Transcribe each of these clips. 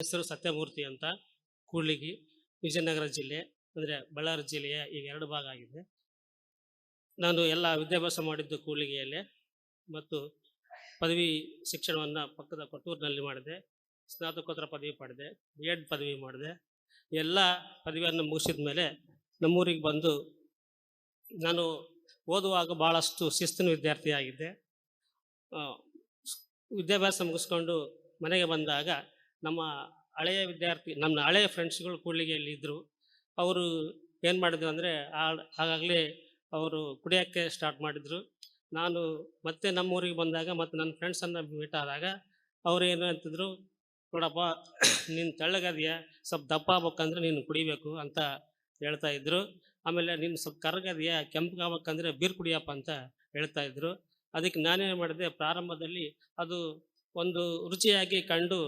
ಹೆಸರು ಸತ್ಯಮೂರ್ತಿ ಅಂತ ಕೂಡ್ಲಿಗಿ, ವಿಜಯನಗರ ಜಿಲ್ಲೆ, ಅಂದರೆ ಬಳ್ಳಾರಿ ಜಿಲ್ಲೆಯ ಈಗ ಎರಡು ಭಾಗ ಆಗಿದೆ. ನಾನು ಎಲ್ಲ ವಿದ್ಯಾಭ್ಯಾಸ ಮಾಡಿದ್ದು ಕೂಡ್ಲಿಗಿಯಲ್ಲೇ ಮತ್ತು ಪದವಿ ಶಿಕ್ಷಣವನ್ನು ಪಕ್ಕದ ಕೊಟ್ಟೂರಿನಲ್ಲಿ ಮಾಡಿದೆ, ಸ್ನಾತಕೋತ್ತರ ಪದವಿ ಪಡೆದೆ ಬಿ ಎಡ್ ಪದವಿ ಮಾಡಿದೆ. ಎಲ್ಲ ಪದವಿಯನ್ನು ಮುಗಿಸಿದ ಮೇಲೆ ನಮ್ಮೂರಿಗೆ ಬಂದು ನಾನು ಓದುವಾಗ ಭಾಳಷ್ಟು ಶಿಸ್ತಿನ ವಿದ್ಯಾರ್ಥಿಯಾಗಿದ್ದೆ. ವಿದ್ಯಾಭ್ಯಾಸ ಮುಗಿಸ್ಕೊಂಡು ಮನೆಗೆ ಬಂದಾಗ ನಮ್ಮ ಹಳೆಯ ವಿದ್ಯಾರ್ಥಿ, ನಮ್ಮ ಹಳೆಯ ಫ್ರೆಂಡ್ಸ್ಗಳು ಕೂಡ್ಲಿಗೆಯಲ್ಲಿ ಇದ್ದರು ಅವರು ಏನು ಮಾಡಿದ್ರು ಅಂದರೆ ಆಗಾಗಲೇ ಅವರು ಕುಡಿಯೋಕ್ಕೆ ಸ್ಟಾರ್ಟ್ ಮಾಡಿದರು. ನಾನು ಮತ್ತೆ ನಮ್ಮೂರಿಗೆ ಬಂದಾಗ ಮತ್ತು ನನ್ನ ಫ್ರೆಂಡ್ಸನ್ನು ಮೀಟ್ ಆದಾಗ ಅವ್ರು ಏನು ಅಂತಿದ್ರು, ನೋಡಪ್ಪ, ನೀನು ತೆಳ್ಳಗದೆಯಾ? ಸ್ವಲ್ಪ ದಪ್ಪ ಆಗ್ಬೇಕಂದ್ರೆ ನೀನು ಕುಡಿಬೇಕು ಅಂತ ಹೇಳ್ತಾ ಇದ್ರು. ಆಮೇಲೆ, ನೀನು ಸ್ವಲ್ಪ ಕರಗದೆಯಾ? ಕೆಂಪಗಾಗ್ಬೇಕಂದ್ರೆ ಬೀರ್ ಕುಡಿಯಪ್ಪ ಅಂತ ಹೇಳ್ತಾ ಇದ್ರು. ಅದಕ್ಕೆ ನಾನೇನು ಮಾಡಿದೆ, ಪ್ರಾರಂಭದಲ್ಲಿ ಅದು ಒಂದು ರುಚಿಯಾಗಿ ಕಂಡು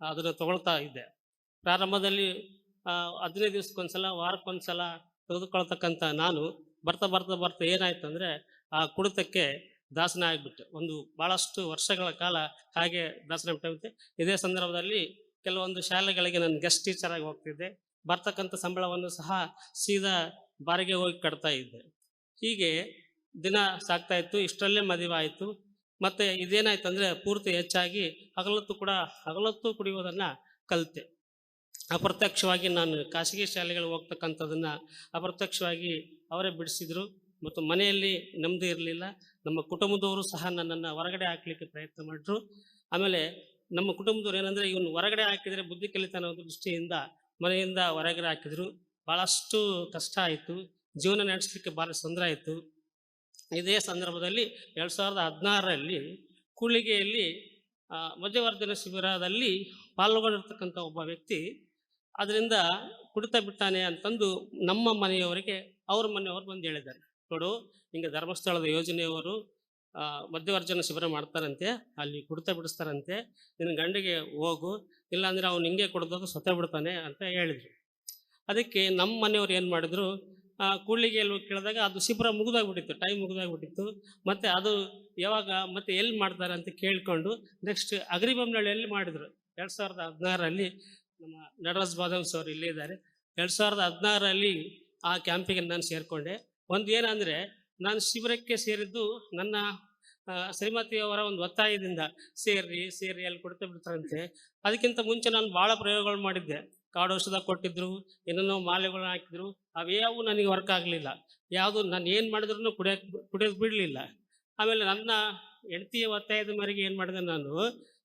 ಅದನ್ನು ತಗೊಳ್ತಾ ಇದ್ದೆ. ಪ್ರಾರಂಭದಲ್ಲಿ ಹದಿನೈದು ದಿವ್ಸಕ್ಕೊಂದ್ಸಲ, ವಾರಕ್ಕೊಂದ್ಸಲ ತೆಗೆದುಕೊಳ್ತಕ್ಕಂಥ ನಾನು ಬರ್ತಾ ಬರ್ತಾ ಬರ್ತಾ ಏನಾಯ್ತು ಅಂದರೆ ಆ ಕುಡಿತಕ್ಕೆ ದಾಸನ ಆಗಿಬಿಟ್ಟೆ. ಒಂದು ಭಾಳಷ್ಟು ವರ್ಷಗಳ ಕಾಲ ಹಾಗೆ ದಾಸನ ಬಿಟ್ಟೆ ಇದೇ ಸಂದರ್ಭದಲ್ಲಿ ಕೆಲವೊಂದು ಶಾಲೆಗಳಿಗೆ ನಾನು ಗೆಸ್ಟ್ ಟೀಚರ್ ಆಗಿ ಹೋಗ್ತಿದ್ದೆ. ಬರ್ತಕ್ಕಂಥ ಸಂಬಳವನ್ನು ಸಹ ಸೀದಾ ಬಾರಿಗೆ ಹೋಗಿ ಕಟ್ತಾ ಇದ್ದೆ. ಹೀಗೆ ದಿನ ಸಾಗ್ತಾ ಇತ್ತು. ಇಷ್ಟರಲ್ಲೇ ಮದುವೆ ಆಯಿತು. ಮತ್ತೆ ಇದೇನಾಯ್ತು ಅಂದರೆ ಪೂರ್ತಿ ಹೆಚ್ಚಾಗಿ ಹಗಲತ್ತು ಕೂಡ ಹಗಲತ್ತು ಕುಡಿಯೋದನ್ನು ಕಲಿತೆ. ಅಪ್ರತ್ಯಕ್ಷವಾಗಿ ನಾನು ಖಾಸಗಿ ಶಾಲೆಗಳಿಗೆ ಹೋಗ್ತಕ್ಕಂಥದ್ದನ್ನು ಅಪ್ರತ್ಯಕ್ಷವಾಗಿ ಅವರೇ ಬಿಡಿಸಿದ್ರು. ಮತ್ತು ಮನೆಯಲ್ಲಿ ನೆಮ್ಮದಿ ಇರಲಿಲ್ಲ. ನಮ್ಮ ಕುಟುಂಬದವರು ಸಹ ನನ್ನನ್ನು ಹೊರಗಡೆ ಹಾಕಲಿಕ್ಕೆ ಪ್ರಯತ್ನ ಮಾಡಿದ್ರು. ಆಮೇಲೆ ನಮ್ಮ ಕುಟುಂಬದವ್ರು ಏನಂದರೆ ಇವನು ಹೊರಗಡೆ ಹಾಕಿದರೆ ಬುದ್ಧಿ ಕಲಿತಾನೆ ಅನ್ನೋ ದೃಷ್ಟಿಯಿಂದ ಮನೆಯಿಂದ ಹೊರಗಡೆ ಹಾಕಿದ್ರು. ಭಾಳಷ್ಟು ಕಷ್ಟ ಆಯಿತು. ಜೀವನ ನಡೆಸಲಿಕ್ಕೆ ಭಾಳ ತೊಂದರೆ ಆಯಿತು. ಇದೇ ಸಂದರ್ಭದಲ್ಲಿ ಎರಡು ಸಾವಿರದ ಹದಿನಾರರಲ್ಲಿ ಕೂಳಿಗೆಯಲ್ಲಿ ಮಧ್ಯವರ್ಧನ ಶಿಬಿರದಲ್ಲಿ ಪಾಲ್ಗೊಂಡಿರ್ತಕ್ಕಂಥ ಒಬ್ಬ ವ್ಯಕ್ತಿ ಅದರಿಂದ ಕುಡಿತ ಬಿಟ್ಟಾನೆ ಅಂತಂದು ನಮ್ಮ ಮನೆಯವರಿಗೆ ಅವ್ರ ಮನೆಯವರು ಬಂದು ಹೇಳಿದ್ದಾರೆ. ನೋಡು, ಹಿಂಗೆ ಧರ್ಮಸ್ಥಳದ ಯೋಜನೆಯವರು ಮಧ್ಯವರ್ಜನ ಶಿಬಿರ ಮಾಡ್ತಾರಂತೆ, ಅಲ್ಲಿ ಕುಡಿತ ಬಿಡಿಸ್ತಾರಂತೆ, ನಿನ್ನ ಗಂಡಿಗೆ ಹೋಗು, ಇಲ್ಲಾಂದರೆ ಅವ್ನು ಹಿಂಗೆ ಕುಡ್ದೋದು ಸತ್ತ ಬಿಡ್ತಾನೆ ಅಂತ ಹೇಳಿದರು. ಅದಕ್ಕೆ ನಮ್ಮ ಮನೆಯವ್ರು ಏನು ಮಾಡಿದ್ರು ಆ, ಕೂಡ್ಲಿಗೆಯಲ್ಲಿ ಹೋಗಿ ಕೇಳಿದಾಗ ಅದು ಶಿಬಿರ ಮುಗಿದಾಗ್ಬಿಟ್ಟಿತ್ತು ಟೈಮ್ ಮುಗಿದಾಗ್ಬಿಟ್ಟಿತ್ತು. ಮತ್ತು ಅದು ಯಾವಾಗ ಮತ್ತೆ ಎಲ್ಲಿ ಮಾಡ್ತಾರೆ ಅಂತ ಕೇಳಿಕೊಂಡು ನೆಕ್ಸ್ಟ್ ಅಗ್ರಿಬೊಮ್ಮನಹಳ್ಳಿಯಲ್ಲಿ ಮಾಡಿದರು? ಎರಡು ಸಾವಿರದ ಹದಿನಾರರಲ್ಲಿ ನಮ್ಮ ನಟರಾಜ್ ಬಾದಾಮ್ ಸರ್ ಇಲ್ಲೇ ಇದ್ದಾರೆ. ಎರಡು ಸಾವಿರದ ಹದಿನಾರರಲ್ಲಿ ಆ ಕ್ಯಾಂಪಿಗೆ ನಾನು ಸೇರಿಕೊಂಡೆ. ಒಂದು ಏನಂದರೆ ನಾನು ಶಿಬಿರಕ್ಕೆ ಸೇರಿದ್ದು ನನ್ನ ಶ್ರೀಮತಿಯವರ ಒಂದು ಒತ್ತಾಯದಿಂದ ಸೇರಿ ಸೇರಿ ಅಲ್ಲಿ ಕೊಡ್ತಾ ಬಿಡ್ತಾರಂತೆ. ಅದಕ್ಕಿಂತ ಮುಂಚೆ ನಾನು ಭಾಳ ಪ್ರಯೋಗಗಳು ಮಾಡಿದ್ದೆ. ಕಾಡು ಔಷಧ ಕೊಟ್ಟಿದ್ರು, ಏನೇನೋ ಮಾಲೆಗಳನ್ನ ಹಾಕಿದ್ರು ಅವ್ಯಾವು ನನಗೆ ವರ್ಕ್ ಆಗಲಿಲ್ಲ. ಯಾವುದು ನಾನು ಏನು ಮಾಡಿದ್ರು ಕುಡಿಯೋಕೆ ಕುಡಿಯೋದು ಬಿಡಲಿಲ್ಲ. ಆಮೇಲೆ ನನ್ನ ಹೆಂಡತಿಯ ಒತ್ತಾಯದ ಮೇರೆಗೆ ಏನು ಮಾಡಿದೆ ನಾನು,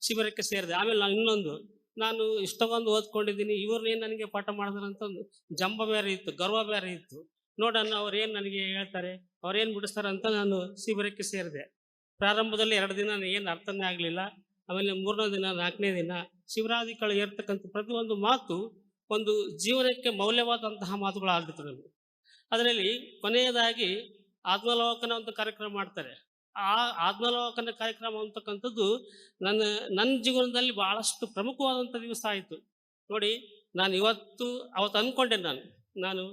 ಶಿಬಿರಕ್ಕೆ ಸೇರಿದೆ. ಆಮೇಲೆ ನಾನು ಇನ್ನೊಂದು, ನಾನು ಇಷ್ಟೊಂದು ಓದ್ಕೊಂಡಿದ್ದೀನಿ ಇವ್ರನ್ನೇನು ನನಗೆ ಪಾಠ ಮಾಡಿದ್ರು ಅಂತ ಒಂದು ಜಂಬ ಬೇರೆ ಇತ್ತು, ಗರ್ವ ಬೇರೆ ಇತ್ತು. ನೋಡೋಣ ಅವ್ರೇನು ನನಗೆ ಹೇಳ್ತಾರೆ ಅವ್ರೇನು ಬಿಡಿಸ್ತಾರೆ ಅಂತ ನಾನು ಶಿಬಿರಕ್ಕೆ ಸೇರಿದೆ. ಪ್ರಾರಂಭದಲ್ಲಿ ಎರಡು ದಿನ ಏನು ಅರ್ಥನೇ ಆಗಲಿಲ್ಲ. ಆಮೇಲೆ ಮೂರನೇ ದಿನ, ನಾಲ್ಕನೇ ದಿನ ಶಿವರಾಧಿಗಳು ಏರ್ತಕ್ಕಂಥ ಪ್ರತಿಯೊಂದು ಮಾತು ಒಂದು ಜೀವನಕ್ಕೆ ಮೌಲ್ಯವಾದಂತಹ ಮಾತುಗಳು ಆಗ್ಬಿಟ್ಟು ನನಗೆ ಅದರಲ್ಲಿ ಕೊನೆಯದಾಗಿ ಆತ್ಮಲೋಕನ ಒಂದು ಕಾರ್ಯಕ್ರಮ ಮಾಡ್ತಾರೆ. ಆ ಆತ್ಮಲೋಕನ ಕಾರ್ಯಕ್ರಮ ಅಂತಕ್ಕಂಥದ್ದು ನನ್ನ ನನ್ನ ಜೀವನದಲ್ಲಿ ಬಹಳಷ್ಟು ಪ್ರಮುಖವಾದಂಥ ದಿವಸ ಆಯಿತು. ನೋಡಿ, ನಾನು ಇವತ್ತು, ಅವತ್ತು ಅಂದ್ಕೊಂಡೆ ನಾನು. ನಾನು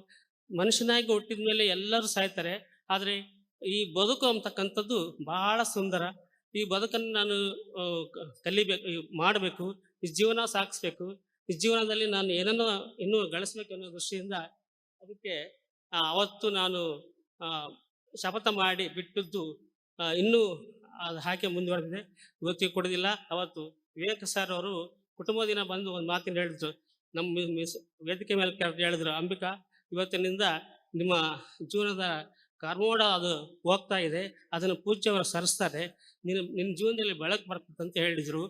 ಮನುಷ್ಯನಾಗಿ ಹುಟ್ಟಿದ ಮೇಲೆ ಎಲ್ಲರೂ ಸಾಯ್ತಾರೆ. ಆದರೆ ಈ ಬದುಕು ಅಂತಕ್ಕಂಥದ್ದು ಬಹಳ ಸುಂದರ. ಈ ಬದುಕನ್ನು ನಾನು ಕಲಿಬೇಕು ಮಾಡಬೇಕು. ಈ ಜೀವನ ಸಾಗಿಸ್ಬೇಕು ಈ ಜೀವನದಲ್ಲಿ ನಾನು ಏನನ್ನೋ ಇನ್ನೂ ಗಳಿಸ್ಬೇಕು ಅನ್ನೋ ದೃಷ್ಟಿಯಿಂದ ಅದಕ್ಕೆ ಅವತ್ತು ನಾನು ಶಪಥ ಮಾಡಿ ಬಿಟ್ಟದ್ದು ಇನ್ನೂ ಅದು ಹಾಕಿ ಮುಂದುವರೆದಿದೆ. ಇವತ್ತಿಗೆ ಕೊಡೋದಿಲ್ಲ ಅವತ್ತು ವಿವೇಕ ಸರ್ ಅವರು ಕುಟುಂಬ ದಿನ ಬಂದು ಒಂದು ಮಾತಿನ ಹೇಳಿದ್ರು. ನಮ್ಮ ಮಿಸ್ ವೇದಿಕೆ ಮೇಲೆ ಹೇಳಿದ್ರು, ಅಂಬಿಕಾ, ಇವತ್ತಿನಿಂದ ನಿಮ್ಮ ಜೀವನದ ಕರ್ಮೋಡ ಅದು ಹೋಗ್ತಾ ಇದೆ. ಅದನ್ನು ಪೂಜ್ಯವರು ಸರಿಸ್ತಾರೆ ನಿನ್ನ ನಿನ್ನ ಜೀವನದಲ್ಲಿ ಬೆಳಕು ಬರ್ತದೆ ಅಂತ ಹೇಳಿದ್ರು.